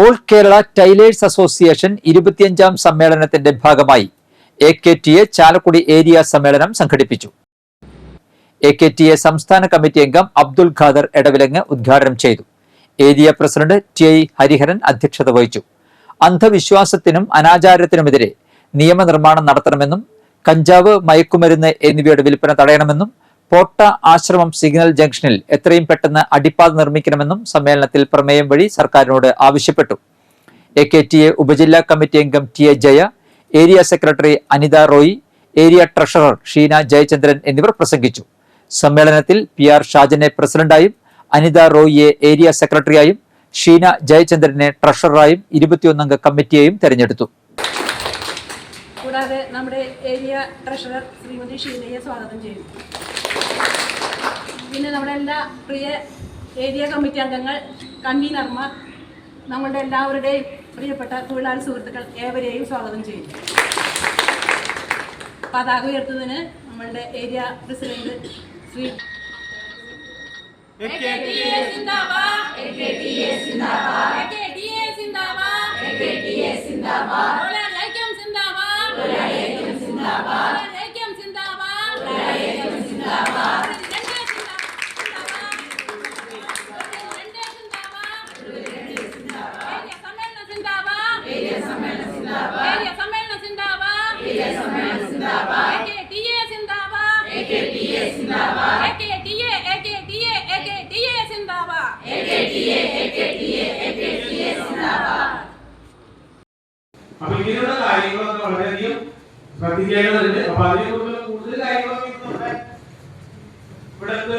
All Kerala tailors association ഇരുപത്തിയഞ്ചാം സമ്മേളനത്തിന്റെ ഭാഗമായി A K T A Chalakudy area സമ്മേളനം സംഘടിപ്പിച്ചു. എ കെ ടി എ സംസ്ഥാന കമ്മിറ്റി അംഗം അബ്ദുൾ ഖാദർ എടവിലങ്ങ് ഉദ്ഘാടനം ചെയ്തു. Area president T I Hariharan അധ്യക്ഷത വഹിച്ചു. അന്ധവിശ്വാസത്തിനും അനാചാരത്തിനുമെതിരെ നിയമനിർമ്മാണം നടത്തണമെന്നും കഞ്ചാവ് മയക്കുമരുന്ന് എന്നിവയുടെ വിൽപ്പന തടയണമെന്നും പോട്ട ആശ്രമം സിഗ്നൽ ജംഗ്ഷനിൽ എത്രയും പെട്ടെന്ന് അടിപ്പാത നിർമ്മിക്കണമെന്നും സമ്മേളനത്തിൽ പ്രമേയം വഴി സർക്കാരിനോട് ആവശ്യപ്പെട്ടു. എ കെ ടി എ ഉപജില്ലാ കമ്മിറ്റി അംഗം T A Jaya area secretary Anitha Roy area treasurer Sheena Jayachandran എന്നിവർ പ്രസംഗിച്ചു. സമ്മേളനത്തിൽ പി ആർ ഷാജനെ പ്രസിഡന്റായും അനിത റോയിയെ ഏരിയ സെക്രട്ടറിയായും ഷീന ജയചന്ദ്രനെ ട്രഷററായും ഇരുപത്തിയൊന്നംഗ കമ്മിറ്റിയെയും തെരഞ്ഞെടുത്തു. കൂടാതെ നമ്മുടെ ഏരിയ ട്രഷറർ ശ്രീമതി ഷീനയെ സ്വാഗതം ചെയ്യുന്നു. പിന്നെ നമ്മുടെ എല്ലാ പ്രിയ ഏരിയ കമ്മിറ്റി അംഗങ്ങൾ കൺവീനർമാർ നമ്മളുടെ എല്ലാവരുടെയും പ്രിയപ്പെട്ട തൊഴിലാളി സുഹൃത്തുക്കൾ ഏവരെയും സ്വാഗതം ചെയ്യുന്നു. പതാക ഉയർത്തുന്നതിന് നമ്മളുടെ ഏരിയ പ്രസിഡന്റ് ശ്രീ അപ്പൊ ശ്രദ്ധിക്കേണ്ടതുണ്ട്. അപ്പൊ അതിനെ കുറിച്ചുള്ള കൂടുതൽ കാര്യങ്ങളൊക്കെ ഇന്ന്